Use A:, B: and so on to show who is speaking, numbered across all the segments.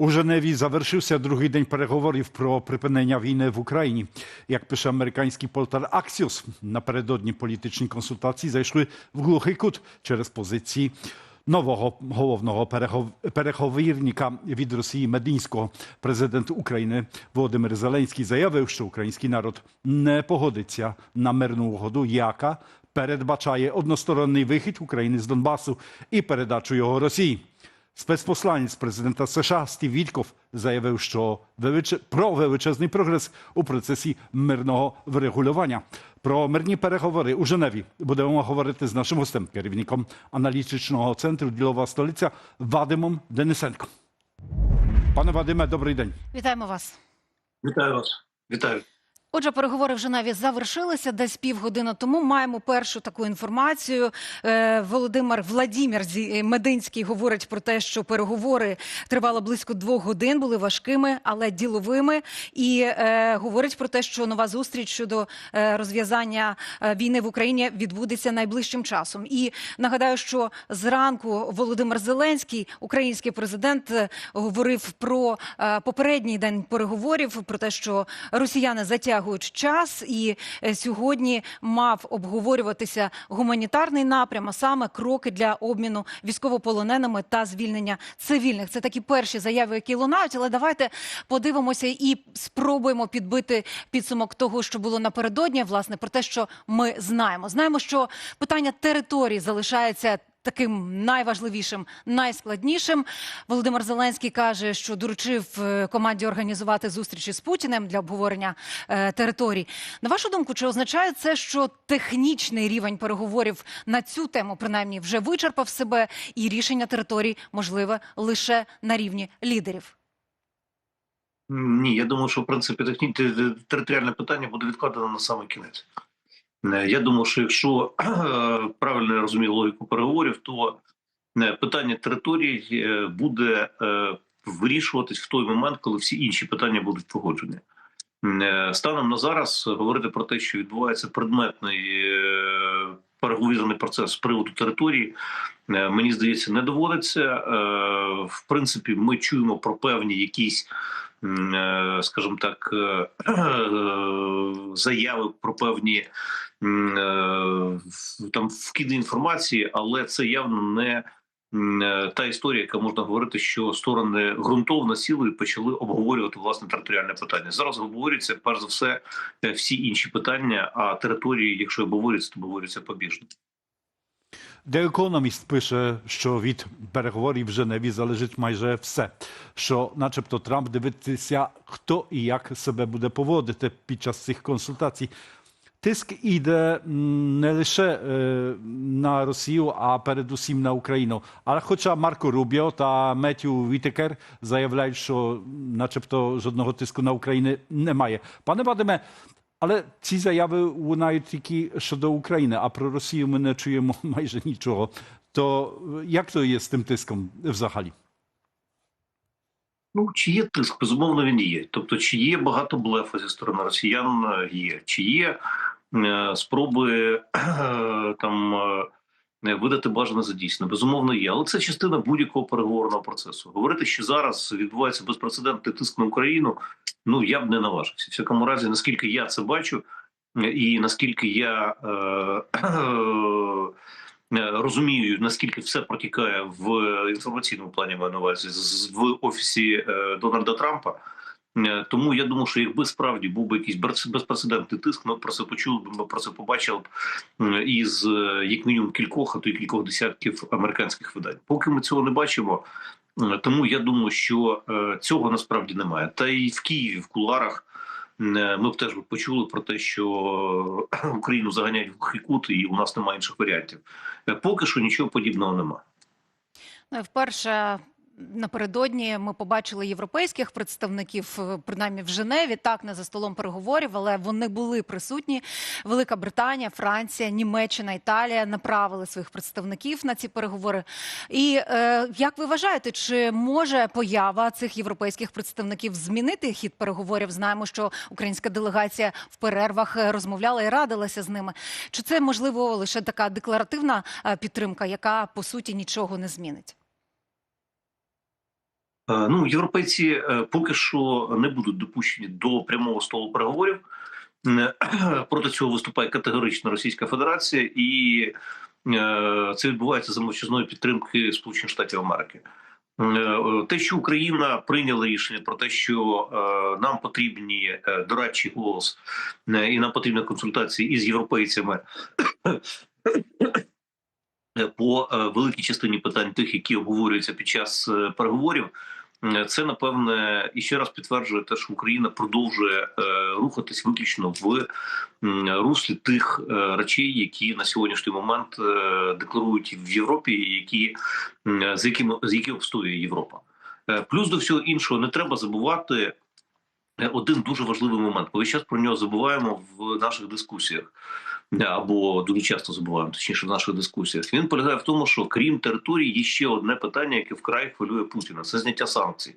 A: У Женеві завершився другий день переговорів про припинення війни в Україні. Як пише американський портал Axios, напередодні політичні консультації зайшли в глухий кут через позиції нового головного переговірника від Росії Мединського. Президент України Володимир Зеленський заявив, що український народ не погодиться на мирну угоду, яка передбачає односторонній вихід України з Донбасу і передачу його Росії. Спецпосланець президента США Стів Вітков заявив, що величе- про величезний прогрес у процесі мирного врегулювання. Про мирні переговори у Женеві будемо говорити з нашим гостем, керівником аналітичного центру Ділова столиця Вадимом Денисенко. Пане Вадиме, добрий день.
B: Вітаємо вас.
C: Вітаю вас. Вітаю.
B: Отже, переговори в Женеві завершилися десь півгодини тому. Маємо першу таку інформацію. Е, Володимир Владімір Зі- Мединський говорить про те, що переговори тривали близько двох годин, були важкими, але діловими. І е, говорить про те, що нова зустріч щодо е, розв'язання е, війни в Україні відбудеться найближчим часом. І нагадаю, що зранку Володимир Зеленський, український президент, е, говорив про е, попередній день переговорів, про те, що росіяни затягують час, і е, сьогодні мав обговорюватися гуманітарний напрям, а саме кроки для обміну військовополоненими та звільнення цивільних. Це такі перші заяви, які лунають. Але давайте подивимося і спробуємо підбити підсумок того, що було напередодні, власне, про те, що ми знаємо. Знаємо, що питання території залишається. Таким найважливішим, найскладнішим Володимир Зеленський каже, що доручив е, команді організувати зустрічі з Путіним для обговорення е, територій. На вашу думку, чи означає це, що технічний рівень переговорів на цю тему принаймні вже вичерпав себе, і рішення територій можливе лише на рівні лідерів?
C: Ні, я думаю, що в принципі техні... те- те- територіальне питання буде відкладено на самий кінець. Е, Я думаю, що якщо правильно я розумію логіку переговорів, то е, питання територій е, буде е, вирішуватись в той момент, коли всі інші питання будуть погоджені. Е, Станом на зараз говорити про те, що відбувається предметний е, переговірний процес з приводу території, е, мені здається, не доводиться. Е, В принципі, ми чуємо про певні якісь, е, скажімо так, е, заяви про певні е, там вкиди інформації, але це явно не. е, Та історія, яка можна говорити, що сторони ґрунтовно сіли і почали обговорювати власне територіальне питання. Зараз обговорюються перш за все е, всі інші питання. А території, якщо обговорюються, то обговорюються побіжно.
A: The Economist пише, що від переговорів в Женеві залежить майже все. Що, начебто, Трамп дивиться, хто і як себе буде поводити під час цих консультацій. Тиск іде не лише на Росію, а передусім на Україну. Але хоча Марко Рубіо та Меттю Вітекер заявляють, що начебто жодного тиску на Україну немає. Пане Вадиме, але ці заяви лунають тільки щодо України, а про Росію ми не чуємо майже нічого. То як то є з тим тиском взагалі?
C: Ну, чи є тиск? Безумовно, він є. Тобто, чи є багато блефу зі сторони росіян? Е, Є. Чи є спроби е, там е, видати бажане за дійсне? Безумовно, є. Але це частина будь-якого переговорного процесу. Говорити, що зараз відбувається безпрецедентний тиск на Україну. Ну я б не наважився. В всякому разі, наскільки я це бачу, е, і наскільки я. Е, е, розумію, наскільки все протікає в інформаційному плані маю на увазі в офісі е, Дональда Трампа. Е, Тому я думаю, що якби справді був би якийсь безпрецедентний тиск, ми про це почули б, ми про це побачили б із е, як мінімум кількох, а то й кількох десятків американських видань. Поки ми цього не бачимо, тому я думаю, що е, цього насправді немає. Та й в Києві в куларах. е, Ми б теж почули про те, що е, Україну заганяють в кут, і у нас немає інших варіантів. Е, Поки що нічого подібного немає.
B: Ну, Вперше напередодні ми побачили європейських представників, е, принаймні в Женеві, так не за столом переговорів, але вони були присутні. Велика Британія, Франція, Німеччина, Італія направили своїх представників на ці переговори. І е, як ви вважаєте, чи може поява цих європейських представників змінити хід переговорів? Знаємо, що українська делегація в перервах е, розмовляла і радилася з ними. Чи це можливо лише така декларативна е, підтримка, яка по суті нічого не змінить?
C: Е, Ну, європейці е, поки що не будуть допущені до прямого столу переговорів. Е, Проти цього виступає категорично Російська Федерація, і це відбувається за мовчазної підтримки Сполучених Штатів Америки. Те, що Україна прийняла рішення про те, що нам потрібні дорадчий голос і нам потрібні консультації із європейцями по великій частині питань, тих, які обговорюються під час переговорів. Це напевне і ще раз підтверджує те, що Україна продовжує е, рухатись виключно в руслі тих е, речей, які на сьогоднішній момент е, декларують в Європі, які з якими з які обстоює Європа. Плюс до всього іншого не треба забувати один дуже важливий момент. Ми весь час про нього забуваємо в наших дискусіях. Або дуже часто забуваємо, точніше в наших дискусіях. Він полягає в тому, що крім території, є ще одне питання, яке вкрай хвилює Путіна: це зняття санкцій.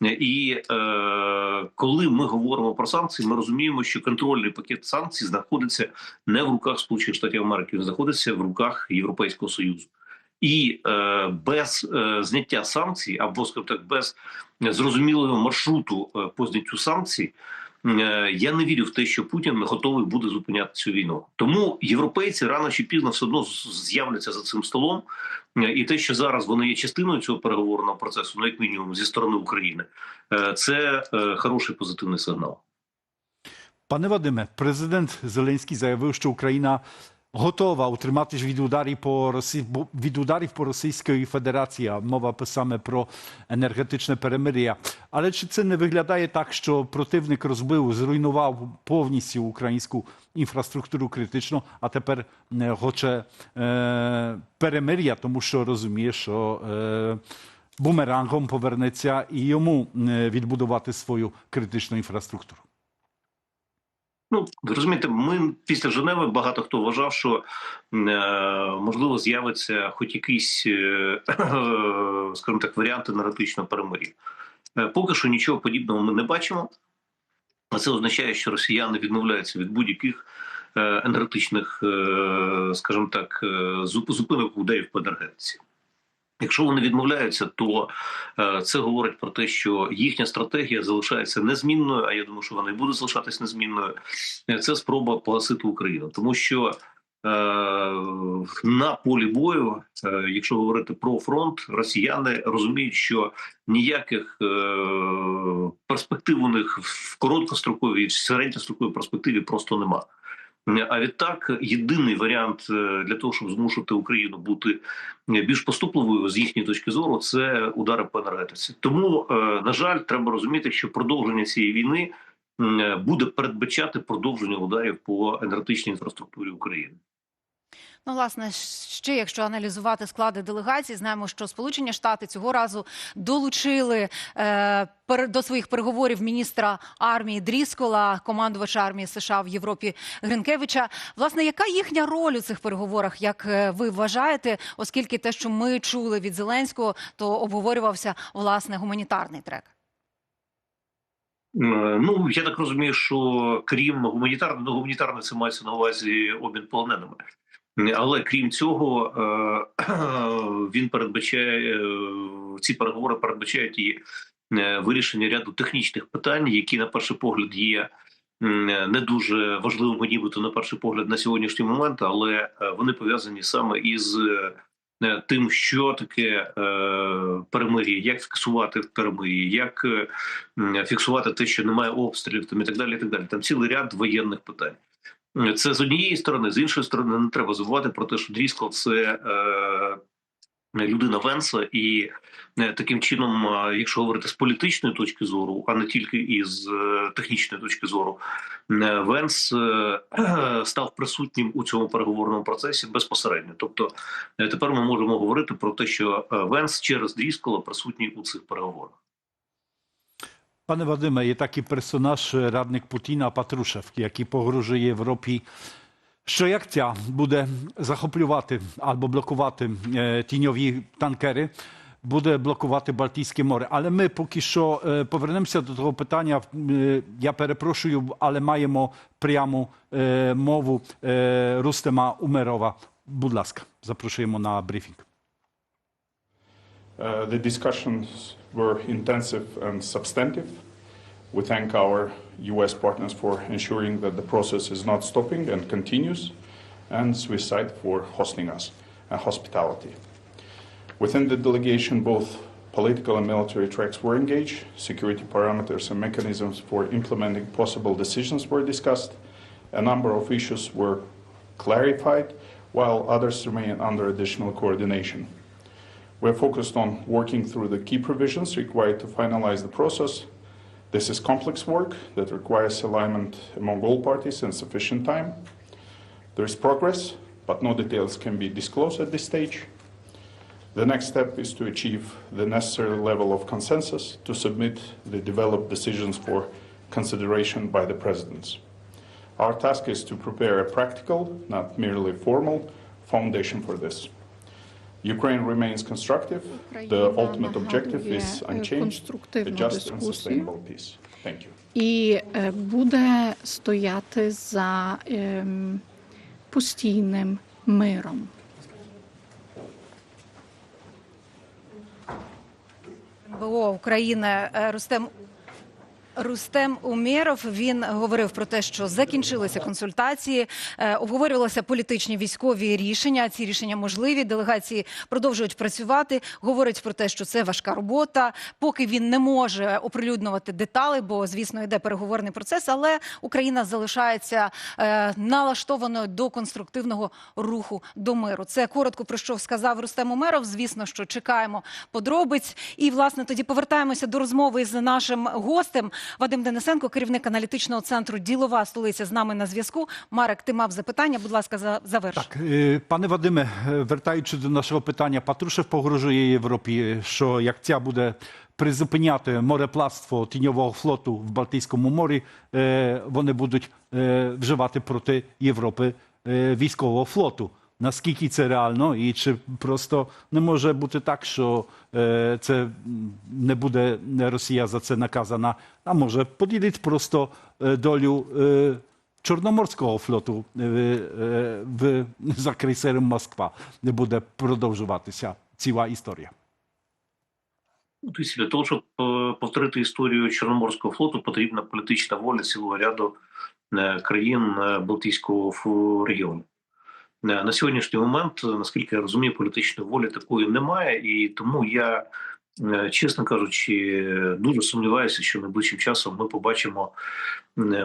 C: І е, коли ми говоримо про санкції, ми розуміємо, що контрольний пакет санкцій знаходиться не в руках Сполучених Штатів Америки, він знаходиться в руках Європейського Союзу. І е, без е, зняття санкцій, або скажімо так, без зрозумілого маршруту е, по зняттю санкцій, я не вірю в те, що Путін готовий буде зупиняти цю війну. Тому європейці рано чи пізно все одно з'являться за цим столом. Е, І те, що зараз вони є частиною цього переговорного процесу, ну як мінімум зі сторони України, е, це е, хороший позитивний сигнал.
A: Пане Вадиме, президент Зеленський заявив, що Україна готова утриматись від ударів по Росі... бо- від ударів по Російської Федерації. Мова саме про енергетичне перемир'я. Але чи це не виглядає так, що противник розбив, зруйнував повністю українську інфраструктуру критично, а тепер е, хоче е, перемир'я, тому що розуміє, що е, бумерангом повернеться і йому відбудувати свою критичну інфраструктуру.
C: Ну ви розумієте, ми після Женеви багато хто вважав, що е, можливо з'явиться хоч якийсь, е, скажімо так, варіант енергетичного перемир'я. Е, поки що нічого подібного ми не бачимо. А це означає, що росіяни відмовляються від будь-яких е, енергетичних, е, скажімо так, е, зуп- зупинок ударів по енергетиці. Якщо вони відмовляються, то е, це говорить про те, що їхня стратегія залишається незмінною. А я думаю, що вона і буде залишатись незмінною. Е, Це спроба погасити Україну, тому що е, на полі бою, якщо говорити про фронт, росіяни розуміють, що ніяких перспектив у них в короткостроковій в середньостроковій перспективі просто нема. А відтак, єдиний варіант е, для того, щоб змусити Україну бути більш поступливою з їхньої точки зору, це удари по енергетиці. Тому, е, на жаль, треба розуміти, що продовження цієї війни е, буде передбачати продовження ударів по енергетичній інфраструктурі України.
B: Ну, власне, ще якщо аналізувати склади делегацій, знаємо, що Сполучені Штати цього разу долучили е, до своїх переговорів міністра армії Дріскола, командувача армії США в Європі Гринкевича. Власне, яка їхня роль у цих переговорах, як е, ви вважаєте, оскільки те, що ми чули від Зеленського, то обговорювався власне гуманітарний трек?
C: Е, Ну я так розумію, що крім гуманітарного, ну, гуманітарне це мається на увазі обмін полоненими. Але крім цього, е, він передбачає е, ці переговори передбачають і е, вирішення ряду технічних питань, які на перший погляд є не дуже важливими, нібито на перший погляд на сьогоднішній момент, але е, вони пов'язані саме із е, тим, що таке е, перемир'я, як фіксувати перемир'я, як е, фіксувати те, що немає обстрілів, там і так далі. І так далі. Там цілий ряд воєнних питань. Це з однієї сторони, з іншої сторони, не треба забувати про те, що Дріскол це е, людина Венса, і е, таким чином, е, якщо говорити з політичної точки зору, а не тільки із е, технічної точки зору, е, Венс е, став присутнім у цьому переговорному процесі безпосередньо. Тобто е, тепер ми можемо говорити про те, що е, Венс через Дріскола присутній у цих переговорах.
A: Пане Вадиме, є такий персонаж, радник Путіна Патрушев, який погрожує Європі, що як ця буде захоплювати або блокувати е, тіньові танкери, буде блокувати Балтійське море. Але ми поки що е, повернемося до того питання. Е, я перепрошую, але маємо пряму е, мову е, Рустема Умерова. Будь ласка, запрошуємо на брифінг.
D: Uh, the discussions were intensive and substantive. We thank our U.S. partners for ensuring that the process is not stopping and continues, and Swiss side for hosting us and hospitality. Within the delegation, both political and military tracks were engaged. Security parameters and mechanisms for implementing possible decisions were discussed. A number of issues were clarified, while others remain under additional coordination. We're focused on working through the key provisions required to finalize the process. This is complex work that requires alignment among all parties and sufficient time. There is progress, but no details can be disclosed at this stage. The next step is to achieve the necessary level of consensus to submit the developed decisions for consideration by the presidents. Our task is to prepare a practical, not merely formal, foundation for this. Ukraine remains constructive. The ultimate objective is
E: е,
D: unchanged, a just and sustainable peace. Thank you.
E: і е, буде стояти за ем, постійним миром.
B: МВО України е, Рустем. Рустем Умєров він говорив про те, що закінчилися консультації, е, обговорювалися політичні військові рішення. Ці рішення можливі. Делегації продовжують працювати. Говорить про те, що це важка робота. Поки він не може оприлюднювати деталі, бо звісно йде переговорний процес. Але Україна залишається е, налаштованою до конструктивного руху до миру. Це коротко про що сказав Рустем Умеров. Звісно, що чекаємо подробиць. І власне тоді повертаємося до розмови з нашим гостем. Вадим Денисенко, керівник аналітичного центру Ділова столиця з нами на зв'язку. Марек, ти мав запитання. Будь ласка, за- заверш.
A: Так, е, пане Вадиме, е, вертаючи до нашого питання, Патрушев погрожує Європі, що як ця буде призупиняти мореплавство тіньового флоту в Балтійському морі, е, вони будуть е, вживати проти Європи е, військового флоту. Наскільки це реально, і чи просто не може бути так, що це не буде Росія за це наказана, а може поділить просто долю Чорноморського флоту в, за крейсером Москва не буде продовжуватися ціла історія.
C: Для того, щоб е, повторити історію Чорноморського флоту, потрібна політична воля цілого ряду е, країн е, Балтійського регіону. Е, На сьогоднішній момент, е, наскільки я розумію, політичної волі такої немає, і тому я, е, чесно кажучи, дуже сумніваюся, що найближчим часом ми побачимо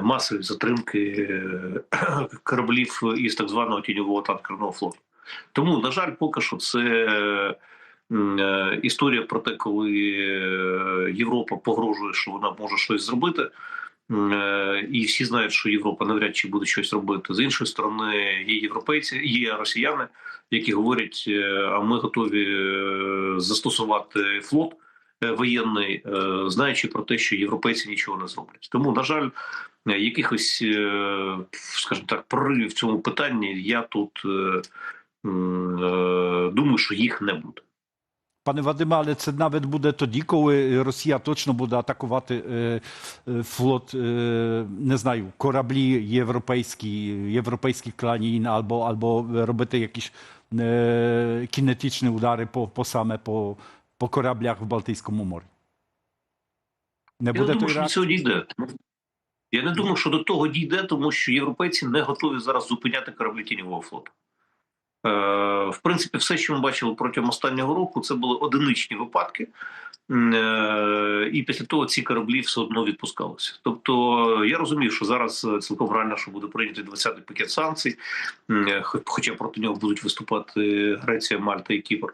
C: масові затримки кораблів із так званого тіньового танкерного флоту. Тому, на жаль, поки що це. історія про те, коли Європа погрожує, що вона може щось зробити. Е, І всі знають, що Європа навряд чи буде щось робити. З іншої сторони, є європейці, є росіяни, які говорять: е, а ми готові е, застосувати флот воєнний, знаючи про те, що європейці нічого не зроблять. Тому, на жаль, якихось, скажімо так, проривів в цьому питанні я тут думаю, що їх не буде.
A: Пане Вадиме, але це навіть буде тоді, коли Росія точно буде атакувати флот, не знаю, кораблі європейські, європейських країн, або, або робити якісь кінетичні удари по, по саме по, по кораблях в Балтійському морі. Не
C: Я
A: буде
C: не думаю, що до цього дійде. Я не думаю, що до того дійде, тому що європейці не готові зараз зупиняти кораблі тіньового флоту. Е, в принципі, все, що ми бачили протягом останнього року, це були одиничні випадки. Е, і після того ці кораблі все одно відпускалися. Тобто я розумію, що зараз е, цілком реально, що буде прийнятий 20-й пакет санкцій, хоча проти нього будуть виступати Греція, Мальта і Кіпр.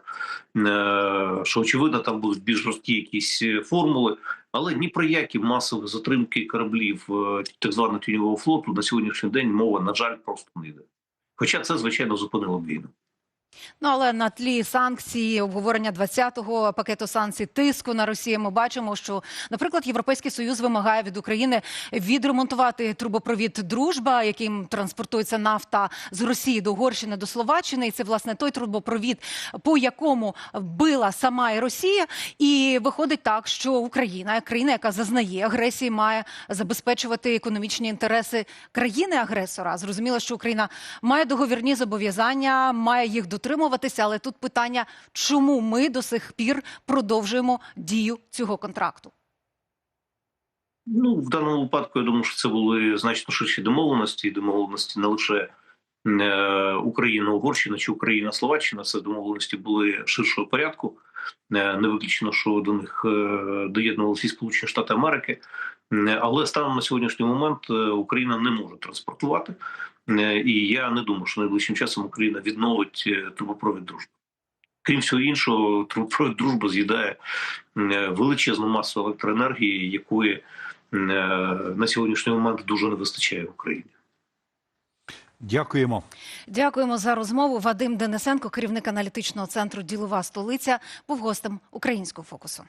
C: Що очевидно, там будуть більш жорсткі якісь формули. Але ні про які масові затримки кораблів так званого тіньового флоту на сьогоднішній день мова, на жаль, просто не йде. Хоча це, звичайно, зупинило б війну.
B: Ну але на тлі санкцій, обговорення 20-го пакету санкцій, тиску на Росію, ми бачимо, що, наприклад, Європейський Союз вимагає від України відремонтувати трубопровід Дружба, яким транспортується нафта з Росії до Угорщини до Словаччини. І це власне той трубопровід, по якому била сама і Росія. І виходить так, що Україна, країна, яка зазнає агресії, має забезпечувати економічні інтереси країни-агресора. Зрозуміло, що Україна має договірні зобов'язання, має їх дотримувати. Дотримуватися. Але тут питання, чому ми до сих пір продовжуємо дію цього контракту?
C: Ну, в даному випадку я думаю, що це були значно ширші домовленості. Домовленості не лише е, Україна, Угорщина чи Україна, Словаччина. Це домовленості були ширшого порядку. Е, не виключено, що до них е, доєднувалися і Сполучені Штати Америки. Але станом на сьогоднішній момент Україна не може транспортувати. Е, І я не думаю, що найближчим часом Україна відновить е, трубопровід дружби. Крім всього іншого, трубопровід дружба з'їдає е, величезну масу електроенергії, якої на сьогоднішній момент дуже не вистачає в Україні.
A: Дякуємо.
B: Дякуємо за розмову. Вадим Денисенко, керівник аналітичного центру Ділова столиця, був гостем українського фокусу.